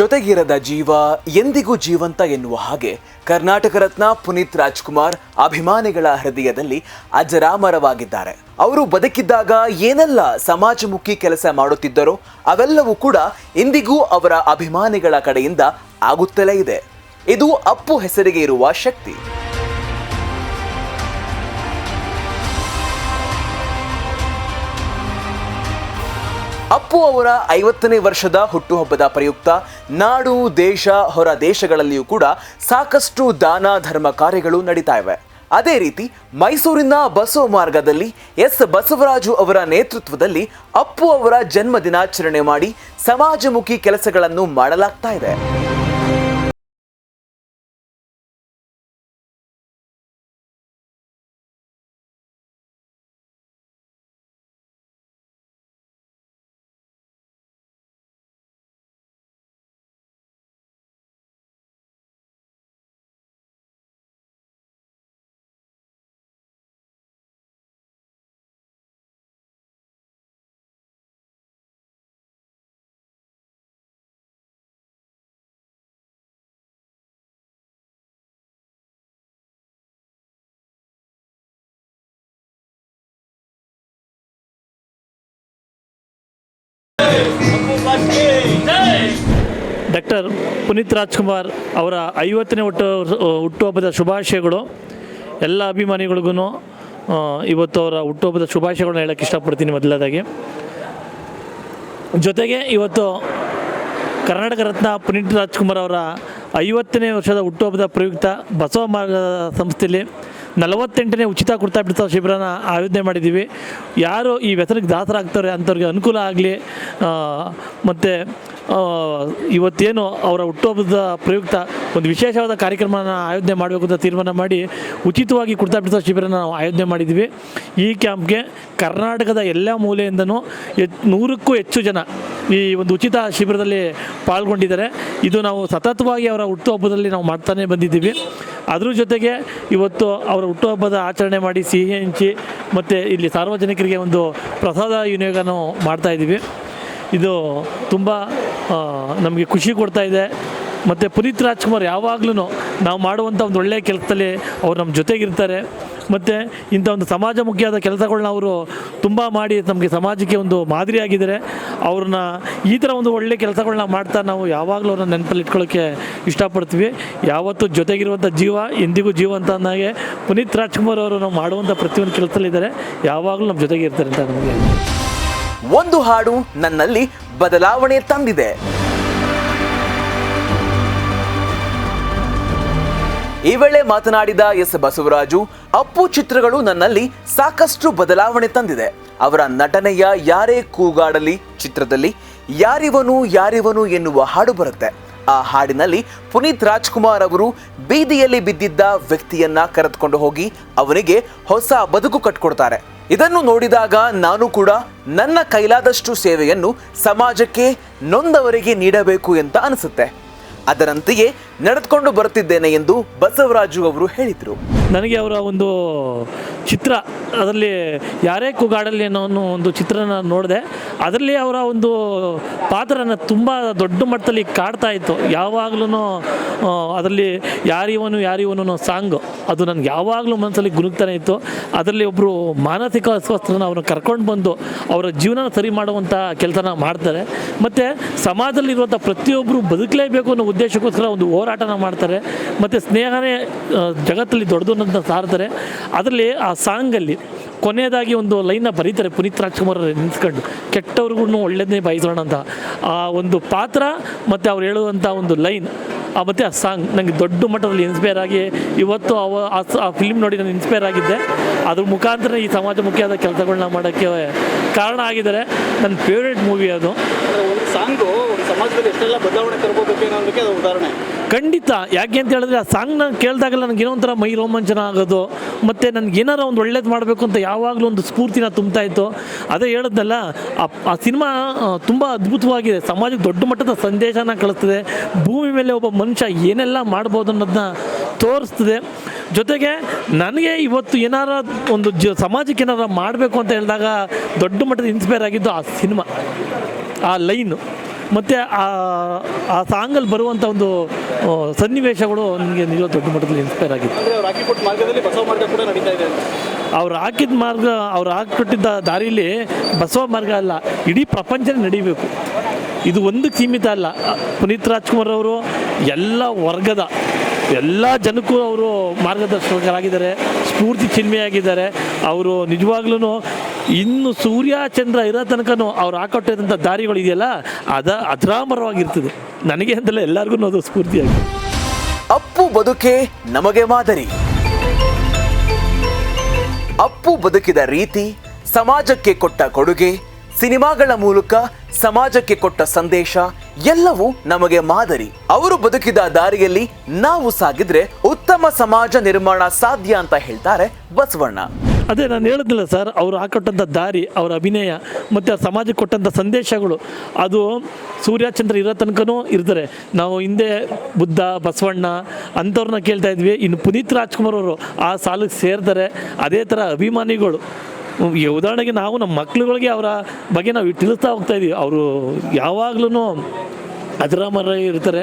ಜೊತೆಗಿರದ ಜೀವ ಎಂದಿಗೂ ಜೀವಂತ ಎನ್ನುವ ಹಾಗೆ ಕರ್ನಾಟಕ ರತ್ನ ಪುನೀತ್ ರಾಜ್ಕುಮಾರ್ ಅಭಿಮಾನಿಗಳ ಹೃದಯದಲ್ಲಿ ಅಜರಾಮರವಾಗಿದ್ದಾರೆ. ಅವರು ಬದುಕಿದ್ದಾಗ ಏನೆಲ್ಲ ಸಮಾಜಮುಖಿ ಕೆಲಸ ಮಾಡುತ್ತಿದ್ದರೋ ಅವೆಲ್ಲವೂ ಕೂಡ ಇಂದಿಗೂ ಅವರ ಅಭಿಮಾನಿಗಳ ಕಡೆಯಿಂದ ಆಗುತ್ತಲೇ ಇದೆ. ಇದು ಅಪ್ಪು ಹೆಸರಿಗೆ ಇರುವ ಶಕ್ತಿ. ಅಪ್ಪು ಅವರ ಐವತ್ತನೇ ವರ್ಷದ ಹುಟ್ಟುಹಬ್ಬದ ಪ್ರಯುಕ್ತ ನಾಡು, ದೇಶ, ಹೊರ ದೇಶಗಳಲ್ಲಿಯೂ ಕೂಡ ಸಾಕಷ್ಟು ದಾನ, ಧರ್ಮ ಕಾರ್ಯಗಳು ನಡೀತಾ ಇವೆ. ಅದೇ ರೀತಿ ಮೈಸೂರಿನ ಬಸವ ಮಾರ್ಗದಲ್ಲಿ ಎಸ್ ಬಸವರಾಜು ಅವರ ನೇತೃತ್ವದಲ್ಲಿ ಅಪ್ಪು ಅವರ ಜನ್ಮ ದಿನಾಚರಣೆ ಮಾಡಿ ಸಮಾಜಮುಖಿ ಕೆಲಸಗಳನ್ನು ಮಾಡಲಾಗ್ತಾ ಇದೆ. ಡಾಕ್ಟರ್ ಪುನೀತ್ ರಾಜ್ಕುಮಾರ್ ಅವರ ಐವತ್ತನೇ ಹುಟ್ಟು ಹುಟ್ಟುಹಬ್ಬದ ಶುಭಾಶಯಗಳು, ಎಲ್ಲ ಅಭಿಮಾನಿಗಳಿಗೂ ಇವತ್ತು ಅವರ ಹುಟ್ಟುಹಬ್ಬದ ಶುಭಾಶಯಗಳನ್ನ ಹೇಳೋಕ್ಕೆ ಇಷ್ಟಪಡ್ತೀನಿ ಮೊದಲದಾಗಿ ಜೊತೆಗೆ ಇವತ್ತು ಕರ್ನಾಟಕ ರತ್ನ ಪುನೀತ್ ರಾಜ್ಕುಮಾರ್ ಅವರ ಐವತ್ತನೇ ವರ್ಷದ ಹುಟ್ಟುಹಬ್ಬದ ಪ್ರಯುಕ್ತ ಬಸವ ಮಾರ್ಗ ಸಂಸ್ಥೆಯಲ್ಲಿ ನಲವತ್ತೆಂಟನೇ ಉಚಿತ ಕುರ್ತಾ ಬಿಡ್ತಾವ ಶಿಬಿರನ ಆಯೋಜನೆ ಮಾಡಿದ್ದೀವಿ. ಯಾರು ಈ ವ್ಯಸನಕ್ಕೆ ದಾಸರಾಗ್ತಾರೆ ಅಂಥವ್ರಿಗೆ ಅನುಕೂಲ ಆಗಲಿ ಮತ್ತು ಇವತ್ತೇನು ಅವರ ಹುಟ್ಟುಹಬ್ಬದ ಪ್ರಯುಕ್ತ ಒಂದು ವಿಶೇಷವಾದ ಕಾರ್ಯಕ್ರಮನ ಆಯೋಜನೆ ಮಾಡಬೇಕು ಅಂತ ತೀರ್ಮಾನ ಮಾಡಿ ಉಚಿತವಾಗಿ ಕುರ್ತಾ ಬಿಡ್ತಾ ಶಿಬಿರನ ನಾವು ಆಯೋಜನೆ ಮಾಡಿದ್ದೀವಿ ಈ ಕ್ಯಾಂಪ್ಗೆ ಕರ್ನಾಟಕದ ಎಲ್ಲ ಮೂಲೆಯಿಂದನೂ ನೂರಕ್ಕೂ ಹೆಚ್ಚು ಜನ ಈ ಒಂದು ಉಚಿತ ಶಿಬಿರದಲ್ಲಿ ಪಾಲ್ಗೊಂಡಿದ್ದಾರೆ. ಇದು ನಾವು ಸತತವಾಗಿ ಅವರ ಹುಟ್ಟುಹಬ್ಬದಲ್ಲಿ ನಾವು ಮಾಡ್ತಾನೆ ಬಂದಿದ್ದೀವಿ. ಅದ್ರ ಜೊತೆಗೆ ಇವತ್ತು ಅವರ ಹುಟ್ಟುಹಬ್ಬದ ಆಚರಣೆ ಮಾಡಿ ಸಿಹಿ ಹಂಚಿ ಮತ್ತು ಇಲ್ಲಿ ಸಾರ್ವಜನಿಕರಿಗೆ ಒಂದು ಪ್ರಸಾದ ವಿನಿಯೋಗನೂ ಮಾಡ್ತಾ ಇದ್ದೀವಿ. ಇದು ತುಂಬ ನಮಗೆ ಖುಷಿ ಕೊಡ್ತಾ ಇದೆ. ಮತ್ತು ಪುನೀತ್ ರಾಜ್ಕುಮಾರ್ ಯಾವಾಗಲೂ ನಾವು ಮಾಡುವಂಥ ಒಂದು ಒಳ್ಳೆಯ ಕೆಲಸದಲ್ಲಿ ಅವ್ರು ನಮ್ಮ ಜೊತೆಗಿರ್ತಾರೆ. ಮತ್ತು ಇಂಥ ಒಂದು ಸಮಾಜಮುಖಿಯಾದ ಕೆಲಸಗಳನ್ನ ಅವರು ತುಂಬ ಮಾಡಿ ನಮಗೆ ಸಮಾಜಕ್ಕೆ ಒಂದು ಮಾದರಿಯಾಗಿದ್ದಾರೆ ಅವ್ರನ್ನ ಈ ಥರ ಒಂದು ಒಳ್ಳೆಯ ಕೆಲಸಗಳನ್ನ ಮಾಡ್ತಾ ನಾವು ಯಾವಾಗಲೂ ಅವ್ರನ್ನ ನೆನಪಲ್ಲಿ ಇಟ್ಕೊಳ್ಳೋಕ್ಕೆ ಇಷ್ಟಪಡ್ತೀವಿ. ಯಾವತ್ತೂ ಜೊತೆಗಿರುವಂಥ ಜೀವ ಎಂದಿಗೂ ಜೀವ ಅಂತ ಅಂದಾಗೆ ಪುನೀತ್ ರಾಜ್ಕುಮಾರ್ ಅವರು ನಾವು ಮಾಡುವಂಥ ಪ್ರತಿಯೊಂದು ಕೆಲಸದಲ್ಲಿದ್ದಾರೆ. ಯಾವಾಗಲೂ ನಮ್ಮ ಜೊತೆಗೆ ಇರ್ತಾರೆ ಅಂತ ನಮಗೆ. ಒಂದು ಹಾಡು ನನ್ನಲ್ಲಿ ಬದಲಾವಣೆ ತಂದಿದೆ. ಈ ವೇಳೆ ಮಾತನಾಡಿದ ಎಸ್ ಬಸವರಾಜು, ಅಪ್ಪು ಚಿತ್ರಗಳು ನನ್ನಲ್ಲಿ ಸಾಕಷ್ಟು ಬದಲಾವಣೆ ತಂದಿದೆ. ಅವರ ನಟನೆಯ ಯಾರೇ ಕೂಗಾಡಲಿ ಚಿತ್ರದಲ್ಲಿ ಯಾರಿವನು ಯಾರಿವನು ಎನ್ನುವ ಹಾಡು ಬರುತ್ತೆ. ಆ ಹಾಡಿನಲ್ಲಿ ಪುನೀತ್ ರಾಜ್ಕುಮಾರ್ ಅವರು ಬೀದಿಯಲ್ಲಿ ಬಿದ್ದಿದ್ದ ವ್ಯಕ್ತಿಯನ್ನ ಕರೆದುಕೊಂಡು ಹೋಗಿ ಅವನಿಗೆ ಹೊಸ ಬದುಕು ಕಟ್ಕೊಡ್ತಾರೆ. ಇದನ್ನು ನೋಡಿದಾಗ ನಾನು ಕೂಡ ನನ್ನ ಕೈಲಾದಷ್ಟು ಸೇವೆಯನ್ನು ಸಮಾಜಕ್ಕೆ ನೊಂದವರಿಗೆ ನೀಡಬೇಕು ಅಂತ ಅನಿಸುತ್ತೆ. ಅದರಂತೆಯೇ ನಡೆದುಕೊಂಡು ಬರುತ್ತಿದ್ದೇನೆ ಎಂದು ಬಸವರಾಜು ಅವರು ಹೇಳಿದರು. ನನಗೆ ಅವರ ಒಂದು ಚಿತ್ರ, ಅದರಲ್ಲಿ ಯಾರೇ ಕೂಗಾಡಲಿ ಅನ್ನೋ ಒಂದು ಚಿತ್ರನ ನೋಡಿದೆ, ಅದರಲ್ಲಿ ಅವರ ಒಂದು ಪಾತ್ರನ ತುಂಬ ದೊಡ್ಡ ಮಟ್ಟದಲ್ಲಿ ಕಾಡ್ತಾ ಇತ್ತು. ಯಾವಾಗಲೂ ಅದರಲ್ಲಿ ಯಾರಿವನು ಯಾರಿವನು ಸಾಂಗ್, ಅದು ನನಗೆ ಯಾವಾಗಲೂ ಮನಸ್ಸಲ್ಲಿ ಗುರುಗ್ತಾನೆ ಇತ್ತು. ಅದರಲ್ಲಿ ಒಬ್ಬರು ಮಾನಸಿಕ ಅಸ್ವಸ್ಥನ ಅವ್ರನ್ನ ಕರ್ಕೊಂಡು ಬಂದು ಅವರ ಜೀವನ ಸರಿ ಮಾಡುವಂಥ ಕೆಲಸನ ಮಾಡ್ತಾರೆ. ಮತ್ತು ಸಮಾಜದಲ್ಲಿರುವಂಥ ಪ್ರತಿಯೊಬ್ಬರು ಬದುಕಲೇಬೇಕು ಅನ್ನೋ ಉದ್ದೇಶಕ್ಕೋಸ್ಕರ ಒಂದು ಹೋರಾಟನ ಮಾಡ್ತಾರೆ. ಮತ್ತು ಸ್ನೇಹನೇ ಜಗತ್ತಲ್ಲಿ ದೊಡ್ಡದು ಅಂತ ಸಾರ್ತಾರೆ ಅದರಲ್ಲಿ ಆ ಸಾಂಗಲ್ಲಿ ಕೊನೆಯದಾಗಿ ಒಂದು ಲೈನ್ನ ಬರೀತಾರೆ ಪುನೀತ್ ರಾಜ್ಕುಮಾರ್ ನಿಂತ್ಕೊಂಡು, ಕೆಟ್ಟವ್ರಿಗೂ ಒಳ್ಳೇದನ್ನೇ ಬಯಸೋಣ ಅಂತ. ಆ ಒಂದು ಪಾತ್ರ ಮತ್ತು ಅವ್ರು ಹೇಳುವಂಥ ಒಂದು ಲೈನ್, ಆ ಮತ್ತು ಆ ಸಾಂಗ್ ನನಗೆ ದೊಡ್ಡ ಮಟ್ಟದಲ್ಲಿ ಇನ್ಸ್ಪೈರ್ ಆಗಿ ಇವತ್ತು ಅವ ಆ ಫಿಲ್ಮ್ ನೋಡಿ ನಾನು ಇನ್ಸ್ಪೈರ್ ಆಗಿದ್ದೆ. ಅದ್ರ ಮುಖಾಂತರ ಈ ಸಮಾಜಮುಖಿಯಾದ ಕೆಲಸಗಳನ್ನ ಮಾಡೋಕ್ಕೆ ಕಾರಣ ಆಗಿದ್ದಾರೆ. ನನ್ನ ಫೇವ್ರೇಟ್ ಮೂವಿ ಅದು. ಸಾಂಗು ಸಮಾಜದಲ್ಲಿ ಎಷ್ಟೆಲ್ಲ ಬದಲಾವಣೆ ಅದು ಉದಾಹರಣೆ. ಖಂಡಿತ. ಯಾಕೆ ಅಂತ ಹೇಳಿದ್ರೆ ಆ ಸಾಂಗ್ನ ಕೇಳಿದಾಗಲ್ಲ ನನಗೆ ಏನೋ ಒಂಥರ ಮೈ ರೋಮಾಂಚನ ಆಗೋದು, ಮತ್ತು ನನಗೆ ಏನಾರ ಒಂದು ಒಳ್ಳೇದು ಮಾಡಬೇಕು ಅಂತ ಯಾವಾಗಲೂ ಒಂದು ಸ್ಫೂರ್ತಿನ ತುಂಬ್ತಾ ಇತ್ತು. ಅದೇ ಹೇಳಿದ್ನಲ್ಲ, ಆ ಆ ಸಿನಿಮಾ ತುಂಬ ಅದ್ಭುತವಾಗಿದೆ. ಸಮಾಜಕ್ಕೆ ದೊಡ್ಡ ಮಟ್ಟದ ಸಂದೇಶನ ಕಳಿಸ್ತದೆ. ಭೂಮಿ ಮೇಲೆ ಒಬ್ಬ ಮನುಷ್ಯ ಏನೆಲ್ಲ ಮಾಡ್ಬೋದು ಅನ್ನೋದನ್ನ ತೋರಿಸ್ತದೆ. ಜೊತೆಗೆ ನನಗೆ ಇವತ್ತು ಏನಾರ ಒಂದು ಜ, ಸಮಾಜಕ್ಕೆ ಏನಾರ ಮಾಡಬೇಕು ಅಂತ ಹೇಳಿದಾಗ ದೊಡ್ಡ ಮಟ್ಟದ ಇನ್ಸ್ಪೈರ್ ಆಗಿದ್ದು ಆ ಸಿನಿಮಾ, ಆ ಲೈನು. ಮತ್ತು ಆ ಆ ಸಾಂಗಲ್ಲಿ ಬರುವಂಥ ಒಂದು ಸನ್ನಿವೇಶಗಳು ನನಗೆ ನಿಜ ದೊಡ್ಡ ಮಟ್ಟದಲ್ಲಿ ಇನ್ಸ್ಪೈರ್ ಆಗಿದೆ ಅಂದ್ರೆ ಅವ್ರು ಹಾಕಿದ ಮಾರ್ಗ ಅವ್ರು ಹಾಕಿಕೊಟ್ಟಿದ್ದ ದಾರಿಯಲ್ಲಿ ಬಸವ ಮಾರ್ಗ ಅಲ್ಲ ಇಡೀ ಪ್ರಪಂಚನೇ ನಡಿಬೇಕು. ಇದು ಒಂದು ಸೀಮಿತ ಅಲ್ಲ. ಪುನೀತ್ ರಾಜ್ಕುಮಾರ್ ಅವರು ಎಲ್ಲ ವರ್ಗದ ಎಲ್ಲ ಜನಕ್ಕೂ ಅವರು ಮಾರ್ಗದರ್ಶಕರಾಗಿದ್ದಾರೆ ಸ್ಫೂರ್ತಿ ಚಿನ್ಮೆಯಾಗಿದ್ದಾರೆ ಅವರು ನಿಜವಾಗ್ಲೂ ಇನ್ನು ಸೂರ್ಯ, ಚಂದ್ರ ಇರೋ ತನಕನೂ ಅವ್ರು ಹಾಕೊಟ್ಟಿದಂಥ ದಾರಿಗಳು ಇದೆಯಲ್ಲ, ಅದ ಅಜರಾಮರವಾಗಿರ್ತದೆ ನನಗೆ ಅಂತಲ್ಲ ಎಲ್ಲರಿಗೂ ಅದು ಸ್ಫೂರ್ತಿಯಾಗಿ ಅಪ್ಪು ಬದುಕೆ ನಮಗೆ ಮಾದರಿ. ಅಪ್ಪು ಬದುಕಿದ ರೀತಿ, ಸಮಾಜಕ್ಕೆ ಕೊಟ್ಟ ಕೊಡುಗೆ, ಸಿನಿಮಾಗಳ ಮೂಲಕ ಸಮಾಜಕ್ಕೆ ಕೊಟ್ಟ ಸಂದೇಶ, ಎಲ್ಲವೂ ನಮಗೆ ಮಾದರಿ. ಅವರು ಬದುಕಿದ ದಾರಿಯಲ್ಲಿ ನಾವು ಸಾಗಿದ್ರೆ ಉತ್ತಮ ಸಮಾಜ ನಿರ್ಮಾಣ ಸಾಧ್ಯ ಅಂತ ಹೇಳ್ತಾರೆ ಬಸವಣ್ಣ. ಅದೇ ನಾನು ಹೇಳಿದ್ನಲ್ಲ ಸರ್, ಅವ್ರು ಹಾಕೊಟ್ಟಂಥ ದಾರಿ, ಅವರ ಅಭಿನಯ, ಮತ್ತು ಸಮಾಜಕ್ಕೆ ಕೊಟ್ಟಂಥ ಸಂದೇಶಗಳು, ಅದು ಸೂರ್ಯಚಂದ್ರ ಇರೋ ತನಕನೂ ಇರ್ತಾರೆ ನಾವು ಹಿಂದೆ ಬುದ್ಧ, ಬಸವಣ್ಣ ಅಂಥವ್ರನ್ನ ಕೇಳ್ತಾ ಇದ್ವಿ, ಇನ್ನು ಪುನೀತ್ ರಾಜ್ಕುಮಾರ್ ಅವರು ಆ ಸಾಲಿಗೆ ಸೇರ್ತಾರೆ. ಅದೇ ಥರ ಅಭಿಮಾನಿಗಳು. ಈ ಉದಾಹರಣೆಗೆ ನಾವು ನಮ್ಮ ಮಕ್ಳುಗಳಿಗೆ ಅವರ ಬಗ್ಗೆ ನಾವು ತಿಳಿಸ್ತಾ ಹೋಗ್ತಾ ಇದೀವಿ. ಅವರು ಯಾವಾಗ್ಲೂ ಮರ ಇರ್ತಾರೆ.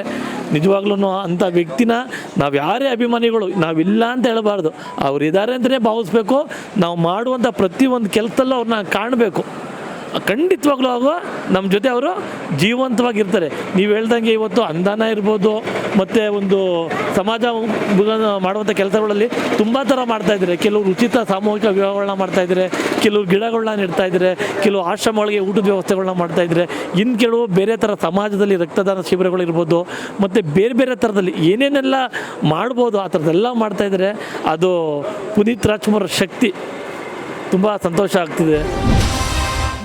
ನಿಜವಾಗ್ಲೂ ಅಂಥ ವ್ಯಕ್ತಿನ ನಾವು ಯಾರೇ ಅಭಿಮಾನಿಗಳು ನಾವಿಲ್ಲ ಅಂತ ಹೇಳಬಾರ್ದು. ಅವ್ರು ಇದ್ದಾರೆ ಅಂತಲೇ ಭಾವಿಸ್ಬೇಕು. ನಾವು ಮಾಡುವಂಥ ಪ್ರತಿಯೊಂದು ಕೆಲಸದಲ್ಲೂ ಅವ್ರನ್ನ ಕಾಣಬೇಕು. ಖಂಡಿತವಾಗ್ಲೂ ಆಗುವ ನಮ್ಮ ಜೊತೆ ಅವರು ಜೀವಂತವಾಗಿರ್ತಾರೆ. ನೀವು ಹೇಳ್ದಂಗೆ ಇವತ್ತು ಅಂದಾನ ಇರ್ಬೋದು ಮತ್ತು ಒಂದು ಸಮಾಜ ಮಾಡುವಂಥ ಕೆಲಸಗಳಲ್ಲಿ ತುಂಬ ಥರ ಮಾಡ್ತಾ ಇದ್ದಾರೆ. ಕೆಲವರು ಉಚಿತ ಸಾಮೂಹಿಕ ವಿವಾಹಗಳನ್ನ ಮಾಡ್ತಾ ಇದ್ದಾರೆ ಕೆಲವರು ಗಿಡಗಳನ್ನ ನೆಡ್ತಾ ಕೆಲವು ಆಶ್ರಮಗಳಿಗೆ ಊಟದ ವ್ಯವಸ್ಥೆಗಳನ್ನ ಮಾಡ್ತಾ ಇನ್ನು ಕೆಲವು ಬೇರೆ ಥರ ಸಮಾಜದಲ್ಲಿ ರಕ್ತದಾನ ಶಿಬಿರಗಳಿರ್ಬೋದು ಮತ್ತು ಬೇರೆ ಬೇರೆ ಥರದಲ್ಲಿ ಏನೇನೆಲ್ಲ ಮಾಡ್ಬೋದು, ಆ ಥರದ್ದೆಲ್ಲ ಮಾಡ್ತಾ ಅದು ಪುನೀತ್ ರಾಜ್ಕುಮಾರ್ ಶಕ್ತಿ ತುಂಬ ಸಂತೋಷ ಆಗ್ತಿದೆ.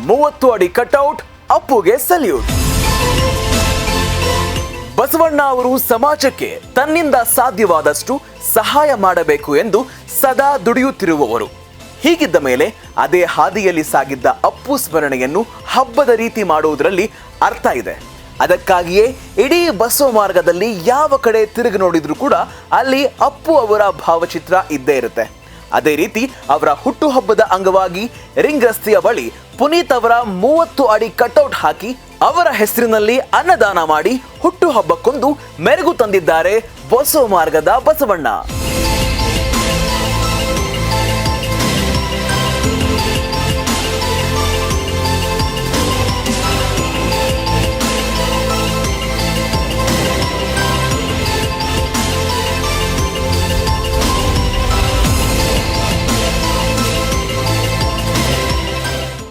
ಮೂವತ್ತು ಅಡಿ ಕಟೌಟ್, ಅಪ್ಪುಗೆ ಸಲ್ಯೂಟ್. ಬಸವಣ್ಣ ಅವರು ಸಮಾಜಕ್ಕೆ ತನ್ನಿಂದ ಸಾಧ್ಯವಾದಷ್ಟು ಸಹಾಯ ಮಾಡಬೇಕು ಎಂದು ಸದಾ ದುಡಿಯುತ್ತಿರುವವರು. ಹೀಗಿದ್ದ ಮೇಲೆ ಅದೇ ಹಾದಿಯಲ್ಲಿ ಸಾಗಿದ್ದ ಅಪ್ಪು ಸ್ಮರಣೆಯನ್ನು ಹಬ್ಬದ ರೀತಿ ಮಾಡುವುದರಲ್ಲಿ ಅರ್ಥ ಇದೆ. ಅದಕ್ಕಾಗಿಯೇ ಇಡೀ ಬಸವ ಮಾರ್ಗದಲ್ಲಿ ಯಾವ ಕಡೆ ತಿರುಗಿ ನೋಡಿದ್ರೂ ಕೂಡ ಅಲ್ಲಿ ಅಪ್ಪು ಅವರ ಭಾವಚಿತ್ರ ಇದ್ದೇ ಇರುತ್ತೆ. ಅದೇ ರೀತಿ ಅವರ ಹುಟ್ಟುಹಬ್ಬದ ಅಂಗವಾಗಿ ರಿಂಗ್ ರಸ್ತೆಯ ಬಳಿ ಪುನೀತ್ ಅವರ ಮೂವತ್ತು ಅಡಿ ಕಟೌಟ್ ಹಾಕಿ ಅವರ ಹೆಸರಿನಲ್ಲಿ ಅನ್ನದಾನ ಮಾಡಿ ಹುಟ್ಟುಹಬ್ಬಕ್ಕೊಂದು ಮೆರುಗು ತಂದಿದ್ದಾರೆ ಬಸವ ಮಾರ್ಗದ ಬಸವಣ್ಣ.